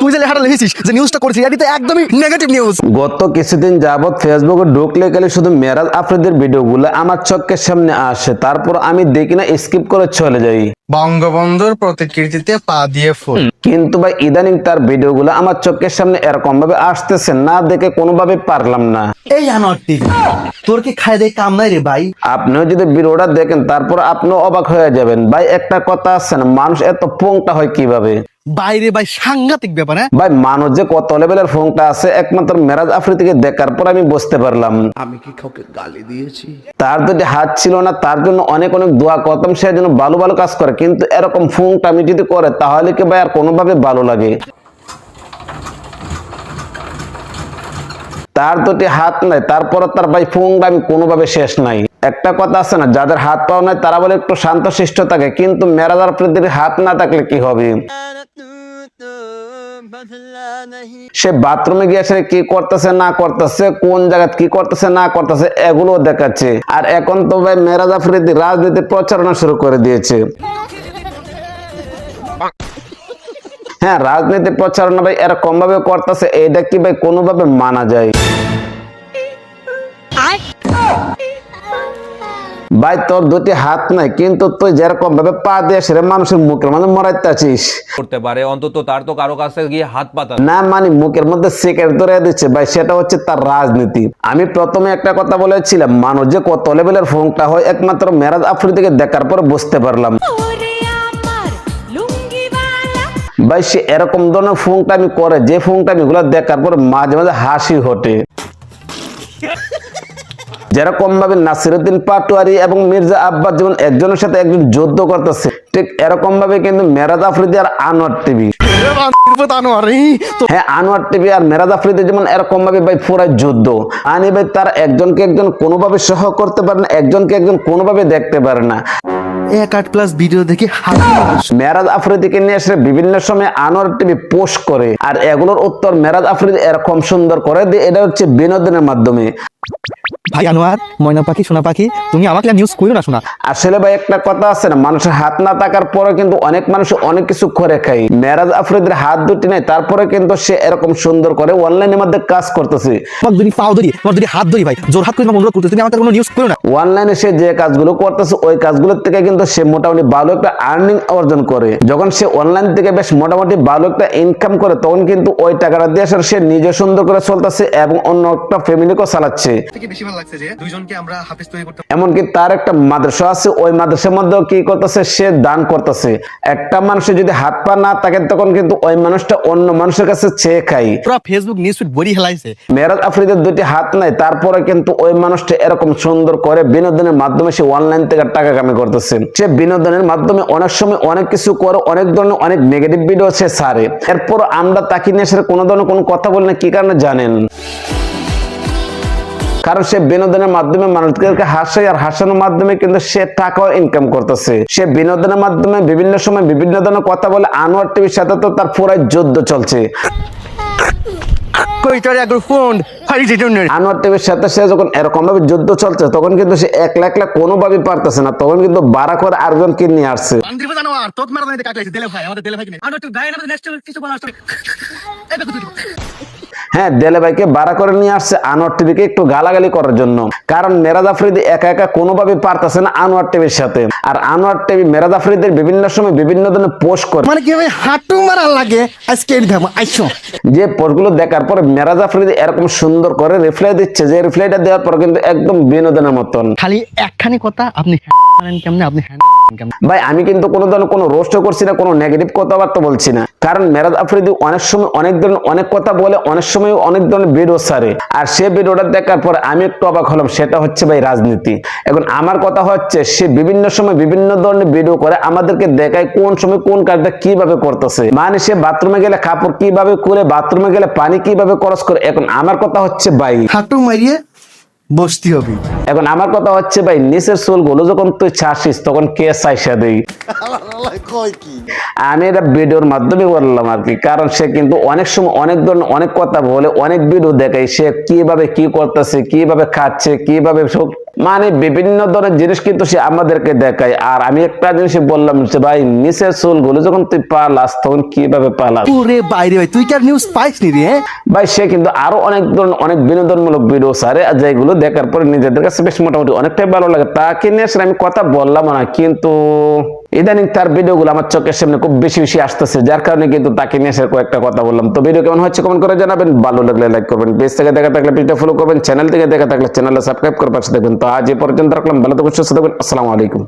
তুই যে তো নেগেটিভ নিউজ গত কিছুদিন ঢুকলে গেলে শুধু মেরাজ আমার চোখের সামনে আসে, তারপর আমি দেখি না স্কিপ করে চলে যাই। বঙ্গবন্ধুর প্রতিকৃতিতে পা দিয়ে ফুল। কিন্তু ভাই ইদানিং তার ভিডিও গুলো আমার চোখের সামনে এরকম ভাবে আসতেছে না দেখে কোনোভাবে পারলাম না। এই আনোয়ার টিভি তোর কি খায় দেয় কাম নাই রে ভাই? আপনিও যদি ভিডিওটা দেখেন তারপর আপনিও অবাক হয়ে যাবেন। ভাই একটা কথা আছে না মানুষ এত পোংটা হয় কীভাবে? বাইরে ভাই সাংঘাতিক ব্যাপার হ্যাঁ? ভাই মানুষ যে কত লেভেলের ফোনটা আছে একমাত্র মেরাজ আফ্রিদিকে দেখার পর আমি বুঝতে পারলাম। আমি কি কাউকে গালি দিয়েছি? তার যদি হাত ছিল না তার জন্য অনেক অনেক দোয়া করতাম সে যেন ভালো ভালো কাজ করে। কিন্তু এরকম ফোনটা আমি যদি করে তাহলে কি ভাই আর কোনোভাবে ভালো লাগে? তার দুটি হাত নাই তারপরে তার ভাই ফোনটা আমি কোনোভাবে শেষ নাই। একটা কথা আছে না, যাদের হাত পাও নাই তারা বলে একটু শান্ত শিষ্ট থাকে, কিন্তু মেরাজ আফ্রিদির হাত না থাকলে কি হবে? সে বাথরুমে গিয়ে সে কি করতেছে, না করতেছে, কোন জায়গায় কি করতেছে, না করতেছে এগুলো দেখাচ্ছে। আর এখন তো ভাই মেরাজ আফ্রিদি রাজনীতি প্রচারণা শুরু করে দিয়েছে। হ্যাঁ রাজনীতি প্রচারণা ভাই এরকম ভাবে করতেছে এটা কি ভাই কোনোভাবে মানা যায়? ভাই তোর দুটি হাত নাই কিন্তু তুই যেরকম ভাবে পা দিয়ে সেরে মানুষের মুখের মধ্যে মরাইতে আছিস করতে পারে অন্তত তার তো কারও কাছে গিয়ে হাত পাতা না। মানে মুখের মধ্যে সিগারেট ধরে দিচ্ছে ভাই সেটা হচ্ছে তার রাজনীতি। আমি প্রথমে একটা কথা বলেছিলাম মানুষ যে কত লেভেলের ফোনটা হয় একমাত্র মেরাজ আফ্রিদিকে দেখার পর বুঝতে পারলাম। ভাই সে এরকম ধরনের ফোনটা আমি করে যে ফোনটা আমি গুলো দেখার পর মাঝে মাঝে হাসি হটে যেরকম ভাবে নাসিরুদ্দিন পাটোয়ারি এবং মির্জা আব্বাস যেমন একজনের সাথে একজন যুদ্ধ করতেছে ঠিক এরকম ভাবে কিন্তু মেরাজ আফ্রিদি আর আনোয়ার টিভি। হ্যাঁ আনোয়ার টিভি আর মেরাজ আফ্রিদি যেমন এরকম ভাবে ভাই পুরাই যুদ্ধ। আনি ভাই তার একজনকে একজন কোনোভাবে সহ করতে পারে না একজনকে একজন কোনোভাবে দেখতে পারে না। এক আট প্লাস ভিডিও দেখে হাসি মেরাজ আফ্রিদিকে নিয়ে এসে বিভিন্ন সময় আনোয়ার টিভি পোস্ট করে আর এগুলোর উত্তর মেরাজ আফ্রিদি এরকম সুন্দর করে দিয়ে এটা হচ্ছে বিনোদনের মাধ্যমে। ভাই আনোয়ার ময়না পাখি সোনা পাখি তুমি আমাকে নিউজ কইও না শোনা আসলে ভাই একটা কথা আছে না মানুষের হাত না থাকার পরে কিন্তু অনেক মানুষ অনেক কিছু করে খাই মেরাজ আফ্রিদির হাত দুটি নেই তারপরে কিন্তু সে এরকম সুন্দর করে অনলাইনের মধ্যে কাজ করতেছে। তোমার যদি পাও ধরি তোমার যদি হাত ধরি ভাই জোর হাত করে অনুরোধ করতে তুমি আমাকে কোনো নিউজ কইও না। অনলাইনে সে যে কাজগুলো করতেছে ওই কাজগুলোর থেকে কিন্তু সে মোটামুটি ভালো একটা আর্নিং অর্জন করে। যখন সে অনলাইন থেকে বেশ মোটামুটি ভালো একটা ইনকাম করে তখন কিন্তু ওই টাকাটা দিয়ে আসলে সে নিজে সুন্দর করে চলতেছে এবং অন্য একটা ফ্যামিলিকেও চালাচ্ছে। বেশি ভালো লাগছে যে দুইজনকে আমরা হাফিজ তৈরি করতে এমনকি তার একটা মাদ্রাসা আছে ওই মাদ্রাসার মধ্যেও কি করতেছে? সে দান করতেছে। একটা মানুষের যদি হাত পা না থাকে তখন কিন্তু ওই মানুষটা অন্য মানুষের কাছে চেয়ে খায়। পুরো ফেসবুক নিউজ ফিড বড়ি হেলাইছে। মেরাজ আফ্রিদের দুটি হাত নাই তারপরে কিন্তু ওই মানুষটা এরকম সুন্দর করে বিনোদনের মাধ্যমে সে অনলাইন থেকে টাকা কামি করতেছে। সে বিনোদনের মাধ্যমে অনেক সময় অনেক কিছু করে অনেক ধরনের অনেক নেগেটিভ ভিডিও সে ছাড়ে। এরপর আমরা তাকে নিয়ে এসে কোনো ধরনের কোনো কথা বলি না কি কারণে জানেন? কারণ সে বিনোদনের মাধ্যমে মানুষদেরকে হাসায় আর হাসানোর মাধ্যমে কিন্তু সে টাকাও ইনকাম করতেছে। সে বিনোদনের মাধ্যমে বিভিন্ন সময় বিভিন্ন ধরনের কথা বলে আনোয়ার টিভির সাথে তো তার পুরাই যুদ্ধ চলছে। আনোয়ার টিভির সাথে সে যখন এরকম ভাবে যুদ্ধ চলছে তখন কিন্তু সে একলা একলা কোনোভাবে পারতেছে না। তখন কিন্তু করে আরেকজনকে নিয়ে আসছে। হ্যাঁ দেলে ভাইকে বাড়া করে নিয়ে আসছে আনোয়ার টিভিকে একটু গালাগালি করার জন্য। কারণ মেরাজ আফ্রিদি একা একা কোনোভাবে পারতেছে না আনোয়ার টিভির সাথে। আর আনোয়ার টিভি মেরাজ আফ্রিদের বিভিন্ন সময় বিভিন্ন ধরনের পোস্ট করে। মানে কি ভাই হাঁটু মারা লাগে? আজকে আইসো। যে পোস্টগুলো দেখার পরে মেরাজ আফ্রিদি এরকম সুন্দর করে রিপ্লাই দিচ্ছে যে রিপ্লাইটা দেওয়ার পর কিন্তু একদম বিনোদনের মতন। খালি একখানি কথা আপনি কেমনে? আপনি কেমনে ভাই, আমি কিন্তু কোনো ধরনের কোনো রোস্ট করছি না, কোনো নেগেটিভ কথাবার্তা বলছি না। কারণ মেরাজ আফ্রিদি অনেক সময় অনেক ধরনের অনেক কথা বলে, অনেক সময় অনেক ধরনের ভিডিও সারে আর সে ভিডিওটা দেখার পর আমি একটু অবাক হলাম, সেটা হচ্ছে ভাই রাজনীতি। এখন আমার কথা হচ্ছে, সে বিভিন্ন সময় বিভিন্ন ধরনের ভিডিও করে, আমাদেরকে দেখায় কোন সময় কোন কাজটা কীভাবে করতেছে। মানে সে বাথরুমে গেলে কাপড় কীভাবে করে বাথরুমে গেলে পানি কীভাবে খরচ করে, এখন আমার কথা হচ্ছে ভাই। হাঁটু মারিয়ে বসতে হবে। এখন আমার কথা হচ্ছে ভাই নিচের চুলগুলো যখন তুই ছাড়ছিস তখন কে চাইসা দেই? আমি এটা ভিডিওর মাধ্যমে বললাম আর কি কারণ সে কিন্তু অনেক সময় অনেক ধরনের অনেক কথা বলে অনেক ভিডিও দেখায় সে কীভাবে কি করতেছে কীভাবে খাচ্ছে কীভাবে সব মানে বিভিন্ন ধরনের জিনিস কিন্তু সে আমাদেরকে দেখায়। আর আমি একটা জিনিস বললাম যে ভাই নিচের চুলগুলো যখন তুই পালাস তখন কীভাবে পালাস? বাইরে ভাই তুই কি আর নিউজ পাইস নি রে হ্যাঁ? ভাই সে কিন্তু আরও অনেক ধরনের অনেক বিনোদনমূলক ভিডিও সারে আর যেগুলো দেখার পরে নিজেদের কাছে বেশ মোটামুটি, অনেকটাই ভালো লাগে। তাকে নিয়ে আসলে আমি কথা বললাম না, কিন্তু ইদানিং তার ভিডিওগুলো আমার চোখের সামনে খুব বেশি বেশি আসতেছে, যার কারণে কিন্তু তাকে নিয়ে আসার কয়েকটা কথা বললাম। তো ভিডিও কেমন হচ্ছে কমেন্ট করে জানাবেন, ভালো লাগলে লাইক করবেন পেজ থেকে দেখা থাকলে পেজটা ফলো করবেন চ্যানেল থেকে দেখা থাকলে চ্যানেলে সাবস্ক্রাইব করে পাশে দেখবেন তো আজ এ পর্যন্ত রাখলাম, ভালো থাকুন, সুস্থ থাকুন, আসসালামু আলাইকুম।